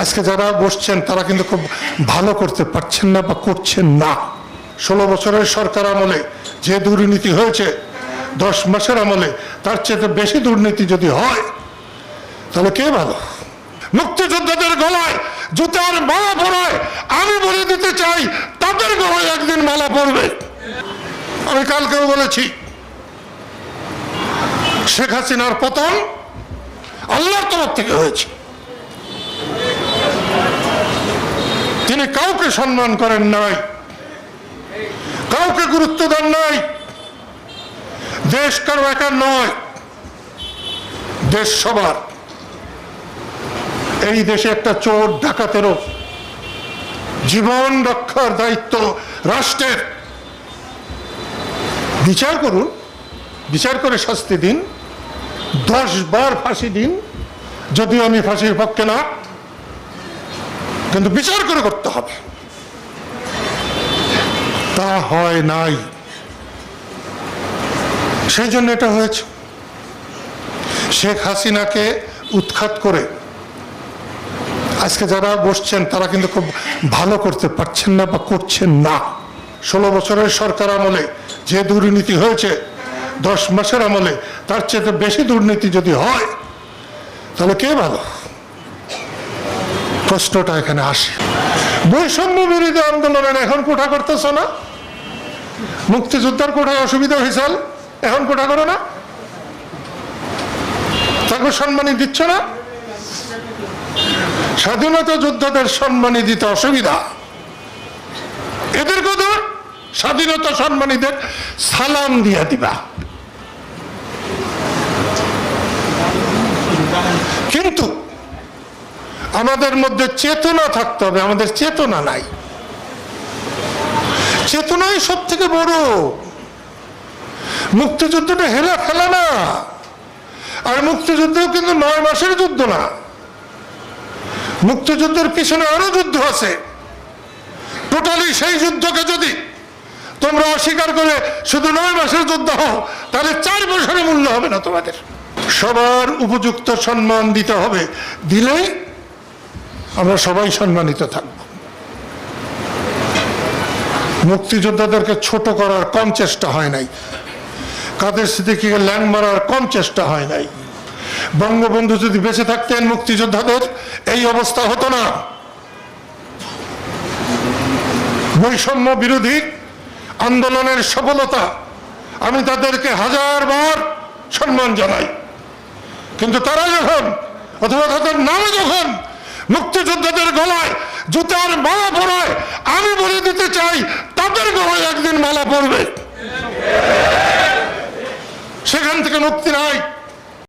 আজকে যারা বসছেন, তারা কিন্তু খুব ভালো করতে পারছেন না বা করছেন না। ষোলো বছরের সরকার আমলে যে দুর্নীতি হয়েছে, দশ মাসের আমলে তার চেয়ে বেশি দুর্নীতি যদি হয়, তাহলে কে ভালো? মুক্তিযোদ্ধাদের গলায় জুতার মালা পরায় আমি বলে দিতে চাই, তাদের গলায় একদিন মালা পড়বে আমি কালকেও বলেছি, শেখ হাসিনার পতন আল্লাহর তরফ থেকে হয়েছে। তিনি কাউকে সম্মান করেন নাই, কাউকে গুরুত্ব দেন নাই। দেশ কারও একার নয়, দেশ সবার। এই দেশে একটা চোর, ডাকাতেরও জীবন রক্ষার দায়িত্ব রাষ্ট্রের। বিচার করুন, বিচার করে শাস্তি দিন, দশ বার ফাঁসি দিন, যদিও আমি ফাঁসির পক্ষে না। কিন্তু বিচার করে করতে হবে। তা হয় নাই। সেই জন্য এটা হয়েছে। শেখ হাসিনাকে উৎখাত করে আজকে যারা বসছেন, তারা কিন্তু খুব ভালো করতে পারছেন না বা করছেন না। ষোলো বছরের সরকার আমলে যে দুর্নীতি হয়েছে, দশ মাসের আমলে তার চেয়ে বেশি দুর্নীতি যদি হয়, তাহলে কে ভালো? প্রশ্নটা এখানে আসে। বৈষম্য বিরোধী আন্দোলনের এখন কোঠা করতেছ না? মুক্তিযোদ্ধার কোঠায় অসুবিধা হয়েছিল এখন কোঠা করো না? তাকে সম্মানী দিচ্ছ না? স্বাধীনতা যোদ্ধাদের সম্মানী দিতে অসুবিধা। এদের কথা স্বাধীনতা সম্মানীদের সালাম দিয়া দিবা কিন্তু আমাদের মধ্যে চেতনা থাকতে হবে, আমাদের চেতনা নাই। চেতনাই সব থেকে বড়। মুক্তিযুদ্ধটা হেলা ফেলা না। আর মুক্তিযুদ্ধও কিন্তু নয় মাসের যুদ্ধ না। মুক্তিযুদ্ধের পিছনে আরও যুদ্ধ আছে। টোটালি সেই যুদ্ধকে যদি তোমরা অস্বীকার করে শুধু নয় মাসের যুদ্ধ হও, তাহলে চার বছরের মূল্য হবে না তোমাদের। সবার উপযুক্ত সম্মান দিতে হবে। দিলেই আমরা সবাই সম্মানিত থাকব। মুক্তিযোদ্ধাদেরকে ছোট করার কম চেষ্টা হয় নাই। কাদের স্মৃতিকে ল্যাং মারার কম চেষ্টা হয় নাই। বঙ্গবন্ধু যদি বেঁচে থাকতেন মুক্তিযোদ্ধাদের, এই অবস্থা হতো না। বৈষম্য বিরোধী আন্দোলনের সফলতা আমি তাদেরকে হাজার বার সম্মান জানাই। কিন্তু তারা যখন, অথবা তাদের নামে যখন মুক্তিযোদ্ধাদের গলায় জুতার মালা পরায় আমি বলে দিতে চাই, তাদের গলায় একদিন মালা পড়বে সেখান থেকে মুক্তি নাই।